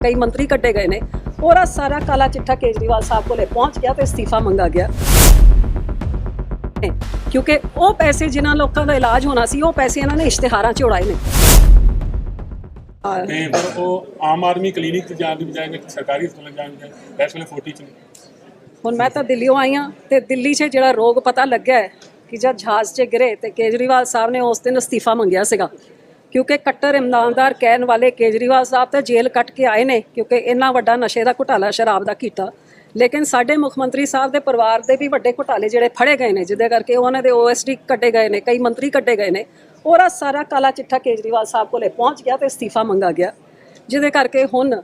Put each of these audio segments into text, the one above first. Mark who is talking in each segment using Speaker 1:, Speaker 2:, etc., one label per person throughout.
Speaker 1: ਕਈ ਮੰਤਰੀ ਕੱਢੇ ਗਏ ਨੇ। ਉਹਦਾ ਸਾਰਾ ਕਾਲਾ ਚਿੱਠਾ ਕੇਜਰੀਵਾਲ ਸਾਹਿਬ ਕੋਲੇ ਪਹੁੰਚ ਗਿਆ ਤੇ ਅਸਤੀਫਾ ਮੰਗਾ ਗਿਆ। ਕਿਉਂਕਿ ਉਹ ਪੈਸੇ ਜਿਨ੍ਹਾਂ ਲੋਕਾਂ ਦਾ ਇਲਾਜ ਹੋਣਾ ਸੀ ਉਹ ਪੈਸੇ ਇਹਨਾਂ ਨੇ ਇਸ਼ਤਿਹਾਰਾਂ 'ਚ ਉਡਾਏ ਨੇ। ਹਾਂ,
Speaker 2: ਤੇ ਪਰ ਉਹ ਆਮ ਆਦਮੀ ਕਲੀਨਿਕ ਤੇ ਜਾਣ ਦੀ ਬਜਾਏ ਨੇ ਸਰਕਾਰੀ ਹਸਪਤਾਲ ਜਾਣ ਦੀ ਬਜਾਏ ਇਸ ਵੇਲੇ 40 ਚ। ਨੇ।
Speaker 1: ਹੁਣ ਮੈਂ ਤਾਂ ਦਿੱਲੀੋਂ ਆਈ ਹਾਂ ਤੇ ਦਿੱਲੀ 'ਚ ਜਿਹੜਾ ਰੋਗ ਪਤਾ ਲੱਗਿਆ ਹੈ ਕਿ ਜਦ ਜਹਾਜ਼ 'ਚ ਗਿਰੇ ਤੇ ਕੇਜਰੀਵਾਲ ਸਾਹਿਬ ਨੇ ਉਸ ਦਿਨ ਅਸਤੀਫਾ ਮੰਗਿਆ ਸੀਗਾ। ਕਿਉਂਕਿ ਕੱਟਰ ਇਮਾਨਦਾਰ ਕਹਿਣ ਵਾਲੇ ਕੇਜਰੀਵਾਲ ਸਾਹਿਬ ਤਾਂ ਜੇਲ੍ਹ ਕੱਟ ਕੇ ਆਏ ਨੇ, ਕਿਉਂਕਿ ਇੰਨਾ ਵੱਡਾ ਨਸ਼ੇ ਦਾ ਘੁਟਾਲਾ ਸ਼ਰਾਬ ਦਾ ਕੀਤਾ। ਲੇਕਿਨ ਸਾਡੇ ਮੁੱਖ ਮੰਤਰੀ ਸਾਹਿਬ ਦੇ ਪਰਿਵਾਰ ਦੇ ਵੀ ਵੱਡੇ ਘੁਟਾਲੇ ਜਿਹੜੇ ਫੜੇ ਗਏ ਨੇ, ਜਿਹਦੇ ਕਰਕੇ ਉਹਨਾਂ ਦੇ ਓਐਸਡੀ ਕੱਢੇ ਗਏ ਨੇ, ਕਈ ਮੰਤਰੀ ਕੱਢੇ ਗਏ ਨੇ। ਉਹਦਾ ਸਾਰਾ ਕਾਲਾ ਚਿੱਠਾ ਕੇਜਰੀਵਾਲ ਸਾਹਿਬ ਕੋਲੇ ਪਹੁੰਚ ਗਿਆ ਤੇ ਅਸਤੀਫਾ ਮੰਗਾ ਗਿਆ। ਜਿਹਦੇ ਕਰਕੇ ਹੁਣ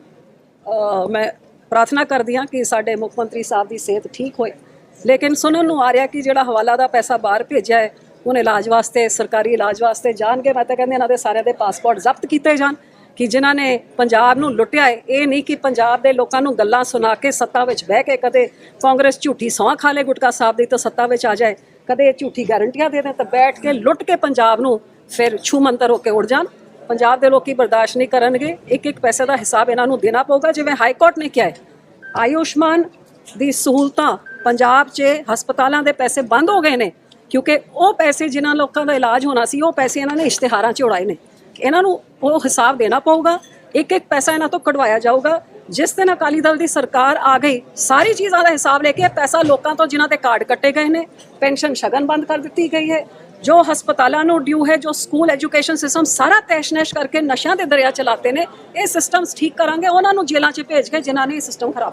Speaker 1: ਮੈਂ ਪ੍ਰਾਰਥਨਾ ਕਰਦੀ ਹਾਂ ਕਿ ਸਾਡੇ ਮੁੱਖ ਮੰਤਰੀ ਸਾਹਿਬ ਦੀ ਸਿਹਤ ਠੀਕ ਹੋਏ। ਲੇਕਿਨ ਸੁਣਨ ਨੂੰ ਆ ਰਿਹਾ ਕਿ ਜਿਹੜਾ ਹਵਾਲਾ ਦਾ ਪੈਸਾ ਬਾਹਰ ਭੇਜਿਆ ਹੈ ਹੁਣ ਇਲਾਜ ਵਾਸਤੇ, ਸਰਕਾਰੀ ਇਲਾਜ ਵਾਸਤੇ ਜਾਣਗੇ। ਮੈਂ ਤਾਂ ਕਹਿੰਦੇ ਇਹਨਾਂ ਦੇ ਸਾਰਿਆਂ ਦੇ ਪਾਸਪੋਰਟ ਜ਼ਬਤ ਕੀਤੇ ਜਾਣ ਕਿ ਜਿਨ੍ਹਾਂ ਨੇ ਪੰਜਾਬ ਨੂੰ ਲੁੱਟਿਆ ਹੈ। ਇਹ ਨਹੀਂ ਕਿ ਪੰਜਾਬ ਦੇ ਲੋਕਾਂ ਨੂੰ ਗੱਲਾਂ ਸੁਣਾ ਕੇ ਸੱਤਾ ਵਿੱਚ ਬਹਿ ਕੇ ਕਦੇ ਕਾਂਗਰਸ ਝੂਠੀ ਸੌਂ ਖਾ ਲੇ ਗੁਟਕਾ ਸਾਹਿਬ ਦੀ ਤਾਂ ਸੱਤਾ ਵਿੱਚ ਆ ਜਾਏ। ਕਦੇ ਇਹ ਝੂਠੀ ਗਾਰੰਟੀਆਂ ਦੇ ਦੇਣ ਤਾਂ ਬੈਠ ਕੇ ਲੁੱਟ ਕੇ ਪੰਜਾਬ ਨੂੰ ਫਿਰ ਛੂ ਮੰਤਰ ਹੋ ਕੇ ਉੜ ਜਾਣ। ਪੰਜਾਬ ਦੇ ਲੋਕੀ ਬਰਦਾਸ਼ਤ ਨਹੀਂ ਕਰਨਗੇ। ਇੱਕ ਇੱਕ ਪੈਸੇ ਦਾ ਹਿਸਾਬ ਇਹਨਾਂ ਨੂੰ ਦੇਣਾ ਪਊਗਾ, ਜਿਵੇਂ ਹਾਈ ਕੋਰਟ ਨੇ ਕਿਹਾ ਹੈ। ਆਯੁਸ਼ਮਾਨ ਦੀ ਸਹੂਲਤਾਂ ਪੰਜਾਬ 'ਚ ਹਸਪਤਾਲਾਂ ਦੇ ਪੈਸੇ ਬੰਦ ਹੋ ਗਏ ਨੇ। ਕਿਉਂਕਿ ਉਹ ਪੈਸੇ ਜਿਨ੍ਹਾਂ ਲੋਕਾਂ ਦਾ ਇਲਾਜ ਹੋਣਾ ਸੀ, ਉਹ ਪੈਸੇ ਇਹਨਾਂ ਨੇ ਇਸ਼ਤਿਹਾਰਾਂ 'ਚ ਉਡਾਏ ਨੇ। ਇਹਨਾਂ ਨੂੰ ਉਹ ਹਿਸਾਬ ਦੇਣਾ ਪਊਗਾ ਇੱਕ ਇੱਕ ਪੈਸਾ ਇਹਨਾਂ ਤੋਂ ਕਢਵਾਇਆ ਜਾਊਗਾ। ਜਿਸ ਦਿਨ ਅਕਾਲੀ ਦਲ ਦੀ ਸਰਕਾਰ ਆ ਗਈ, ਸਾਰੀ ਚੀਜ਼ਾਂ ਦਾ ਹਿਸਾਬ ਲੈ ਕੇ ਇਹ ਪੈਸਾ ਲੋਕਾਂ ਤੋਂ ਜਿਨ੍ਹਾਂ ਦੇ ਕਾਰਡ ਕੱਟੇ ਗਏ ਨੇ, ਪੈਨਸ਼ਨ ਸ਼ਗਨ ਬੰਦ ਕਰ ਦਿੱਤੀ ਗਈ ਹੈ। ਜੋ ਹਸਪਤਾਲਾਂ ਨੂੰ ਡਿਊ ਹੈ, ਜੋ ਸਕੂਲ ਐਜੂਕੇਸ਼ਨ ਸਿਸਟਮ ਸਾਰਾ ਤੈਸ਼-ਨੈਸ਼ ਕਰਕੇ ਨਸ਼ਿਆਂ ਦੇ ਦਰਿਆ ਚਲਾਤੇ ਨੇ, ਇਹ ਸਿਸਟਮਸ ਠੀਕ ਕਰਾਂਗੇ, ਉਹਨਾਂ ਨੂੰ ਜੇਲ੍ਹਾਂ 'ਚ ਭੇਜ ਕੇ ਜਿਨ੍ਹਾਂ ਨੇ ਇਹ ਸਿਸਟਮ ਖਰਾਬ ਕੀਤਾ